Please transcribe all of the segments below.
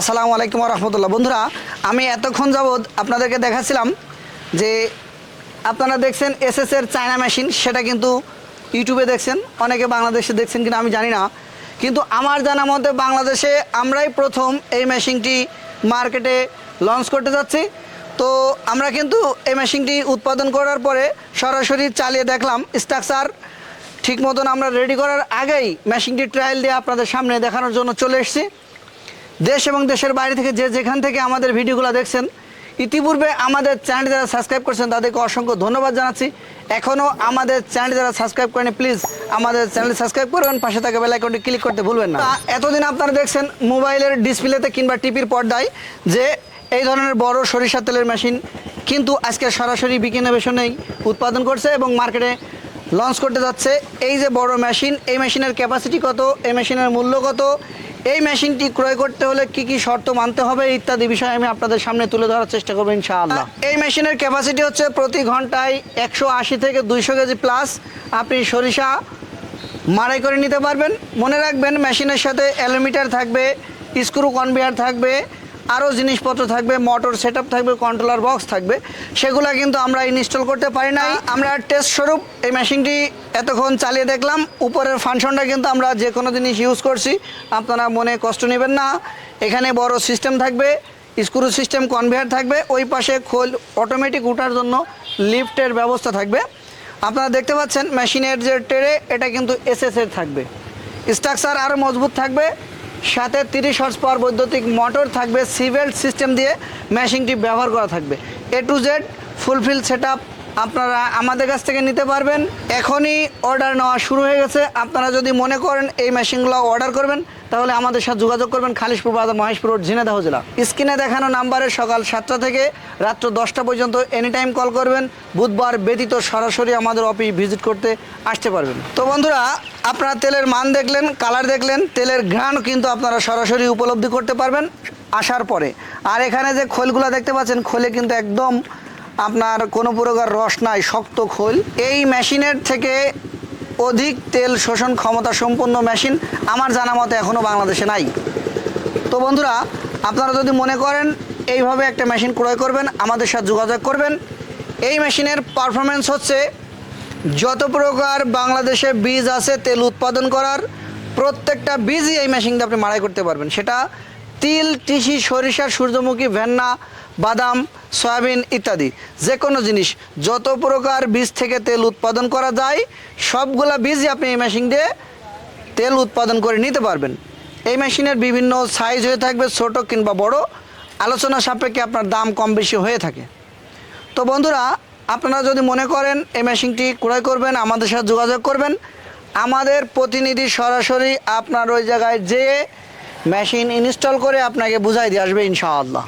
আসসালামু আলাইকুম রহমতুল্লাহ বন্ধুরা, আমি এতক্ষণ যাবৎ আপনাদেরকে দেখাচ্ছিলাম যে আপনারা দেখছেন এসএস এর চায়না মেশিন সেটা কিন্তু ইউটিউবে দেখছেন, অনেকে বাংলাদেশে দেখছেন কিনা আমি জানি না। কিন্তু আমার জানা মতে বাংলাদেশে আমরাই প্রথম এই মেশিনটি মার্কেটে লঞ্চ করতে যাচ্ছি। তো আমরা কিন্তু এই মেশিনটি উৎপাদন করার পরে সরাসরি চালিয়ে দেখলাম স্ট্রাকচার ঠিক মতন আমরা রেডি করার আগেই মেশিনটি ট্রায়াল দিয়ে আপনাদের সামনে দেখানোর জন্য চলে এসেছি। দেশ এবং দেশের বাইরে থেকে যে যেখান থেকে আমাদের ভিডিওগুলো দেখছেন ইতিপূর্বে আমাদের চ্যানেল যারা সাবস্ক্রাইব করছেন তাদেরকে অসংখ্য ধন্যবাদ জানাচ্ছি। এখনও আমাদের চ্যানেল যারা সাবস্ক্রাইব করেনি প্লিজ আমাদের চ্যানেল সাবস্ক্রাইব করবেন পাশে থাকা বেল আইকনটি ক্লিক করতে ভুলবেন না। এতদিন আপনারা দেখছেন মোবাইলের ডিসপ্লেতে কিংবা টিভির পর্দায় যে এই ধরনের বড় সরিষা তেলের মেশিন কিন্তু আজকে সরাসরি বিকিনেবেশনেই উৎপাদন করছে এবং মার্কেটে লঞ্চ করতে যাচ্ছে। এই যে বড় মেশিন এই মেশিনের ক্যাপাসিটি কত এই মেশিনের মূল্য কত এই মেশিনটি ক্রয় করতে হলে কি কি শর্ত মানতে হবে ইত্যাদি বিষয়ে আমি আপনাদের সামনে তুলে ধরার চেষ্টা করব ইনশাআল্লাহ। এই মেশিনের ক্যাপাসিটি হচ্ছে প্রতি ঘন্টায় একশো আশি থেকে দুইশো কেজি প্লাস আপনি সরিষা মারাই করে নিতে পারবেন। মনে রাখবেন মেশিনের সাথে অ্যালোমিটার থাকবে স্ক্রু কনভেয়ার থাকবে আরও জিনিসপত্র থাকবে মোটর সেট থাকবে কন্ট্রোলার বক্স থাকবে সেগুলো কিন্তু আমরা ইনস্টল করতে পারি না আমরা টেস্ট স্বরূপ এই মেশিনটি এতক্ষণ চালিয়ে দেখলাম। উপরের ফাংশনটা কিন্তু আমরা যে কোনো জিনিস ইউজ করছি আপনারা মনে কষ্ট নেবেন না। এখানে বড় সিস্টেম থাকবে স্ক্রু সিস্টেম কনভেয়ার থাকবে ওই পাশে খোল অটোমেটিক উঠার জন্য লিফটের ব্যবস্থা থাকবে। আপনারা দেখতে পাচ্ছেন মেশিনের যে ট্রে এটা কিন্তু এসএস এর থাকবে। স্ট্রাকচার আরও মজবুত থাকবে। সাথে তিরিশ হর্স পাওয়ার বৈদ্যুতিক মোটর থাকবে সিভেল্ট সিস্টেম দিয়ে মেশিনটি ব্যবহার করা থাকবে। A to Z fulfil set আপনারা আমাদের কাছ থেকে নিতে পারবেন। এখনই অর্ডার নেওয়া শুরু হয়ে গেছে। আপনারা যদি মনে করেন এই মেশিনগুলো অর্ডার করবেন, তাহলে আমাদের সাথে যোগাযোগ করবেন খালিশপুর বাজার, মহেশপুর রোড ঝিনেদাহ জেলা। স্ক্রিনে দেখানো নাম্বারে সকাল সাতটা থেকে রাত্র দশটা পর্যন্ত এনি টাইম কল করবেন। বুধবার ব্যতীত সরাসরি আমাদের অফিস ভিজিট করতে আসতে পারবেন। তো বন্ধুরা আপনারা তেলের মান দেখলেন কালার দেখলেন, তেলের ঘ্রাণ কিন্তু আপনারা সরাসরি উপলব্ধি করতে পারবেন আসার পরে। আর এখানে যে খোলগুলো দেখতে পাচ্ছেন, খোলে কিন্তু একদম আপনার কোনো প্রকার রস নাই, শক্ত খোল। এই মেশিনের থেকে অধিক তেল শোষণ ক্ষমতা সম্পন্ন মেশিন আমার জানা মতে এখনও বাংলাদেশে নাই। তো বন্ধুরা, আপনারা যদি মনে করেন এইভাবে একটা মেশিন ক্রয় করবেন, আমাদের সাথে যোগাযোগ করবেন। এই মেশিনের পারফরমেন্স হচ্ছে যত প্রকার বাংলাদেশে বীজ আছে, তেল উৎপাদন করার প্রত্যেকটা বীজই এই মেশিন দিয়ে আপনি মাড়াই করতে পারবেন। সেটা তিল, তিসি, সরিষা, সূর্যমুখী, ভেন্না, বাদাম, সয়াবিন ইত্যাদি যে কোনো জিনিস। যত প্রকার বীজ থেকে তেল উৎপাদন করা যায়, সবগুলা বীজই আপনি এই মেশিন দিয়ে তেল উৎপাদন করে নিতে পারবেন। এই মেশিনের বিভিন্ন সাইজ হয়ে থাকবে, ছোট কিংবা বড়। আলোচনা সাপেক্ষে আপনার দাম কম বেশি হয়ে থাকে। তো বন্ধুরা আপনারা যদি মনে করেন এই মেশিনটি ক্রয় করবেন, আমাদের সাথে যোগাযোগ করবেন, আমাদের প্রতিনিধি সরাসরি আপনার ওই জায়গায় যেয়ে মেশিন ইনস্টল করে আপনাকে বুঝাই দিয়ে আসবে ইনশাআল্লাহ।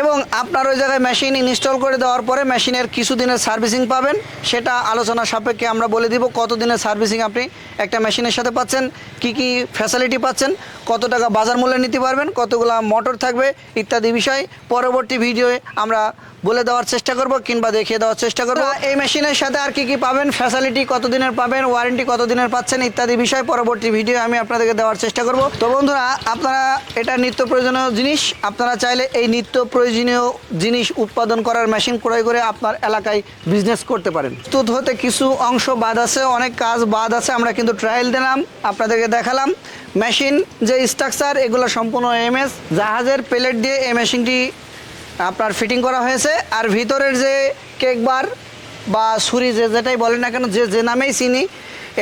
এবং আপনার ওই জায়গায় মেশিন ইনস্টল করে দেওয়ার পরে মেশিনের কিছু দিনের সার্ভিসিং পাবেন, সেটা আলোচনা সাপেক্ষে আমরা বলে দিব কত দিনের সার্ভিসিং আপনি একটা মেশিনের সাথে পাচ্ছেন, কি কি ফ্যাসিলিটি পাচ্ছেন, কত টাকা বাজার মূল্যে নিতে পারবেন, কতগুলো মোটর থাকবে ইত্যাদি বিষয়। পরবর্তী ভিডিওয়ে আমরা বলে দেওয়ার চেষ্টা করব কিংবা দেখিয়ে দেওয়ার চেষ্টা করব। এই মেশিনের সাথে আর কি কি পাবেন? ফ্যাসিলিটি কত দিনের পাবেন? ওয়ারেন্টি কত দিনের পাচ্ছেন? ইত্যাদি বিষয় পরবর্তী ভিডিও আমি আপনাদেরকে দেওয়ার চেষ্টা করব। তো বন্ধুরা, আপনারা এটা নিত্য প্রয়োজনীয় জিনিস। আপনারা চাইলে এই নিত্য প্রয়োজনীয় জিনিস উৎপাদন করার মেশিন ক্রয় করে আপনার এলাকায় বিজনেস করতে পারেন। তুত হতে কিছু অংশ বাদ আছে, অনেক কাজ বাদ আছে, আমরা কিন্তু ট্রায়াল দিলাম, আপনাদেরকে দেখালাম। মেশিন যে স্ট্রাকচার এগুলো সম্পূর্ণ এমএস জাহাজের প্লেট দিয়ে এই মেশিনটি আপনার ফিটিং করা হয়েছে, আর ভিতরের যে কেক বার বা ছুরি যে যেটাই বলেন না কেন, যে যে নামেই চিনি,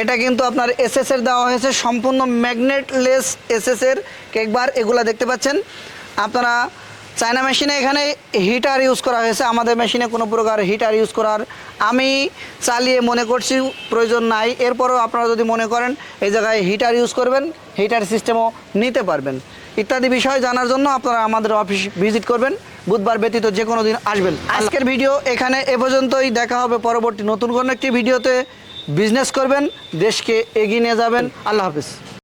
এটা কিন্তু আপনার এসএস এর দেওয়া হয়েছে, সম্পূর্ণ ম্যাগনেটলেস এসএস এর কেক বার এগুলো দেখতে পাচ্ছেন। আপনারা চায়না মেশিনে এখানে হিটার ইউজ করা হয়েছে, আমাদের মেশিনে কোনো প্রকার হিটার ইউজ করার আমি চালিয়ে মনে করছি, প্রয়োজন নাই। এরপরও আপনারা যদি মনে করেন, এই জায়গায় হিটার ইউজ করবেন হিটার সিস্টেমও নিতে পারবেন। ইত্যাদি বিষয় জানার জন্য আপনারা আমাদের অফিস ভিজিট করবেন। বুধবার ব্যতীত যে কোনো দিন আসবেন। আজকের ভিডিও এখানে এ পর্যন্তই। দেখা হবে পরবর্তী নতুন কোনো একটি ভিডিওতে। বিজনেস করবেন দেশকে এগিয়ে নিয়ে যাবেন। আল্লাহ হাফিজ।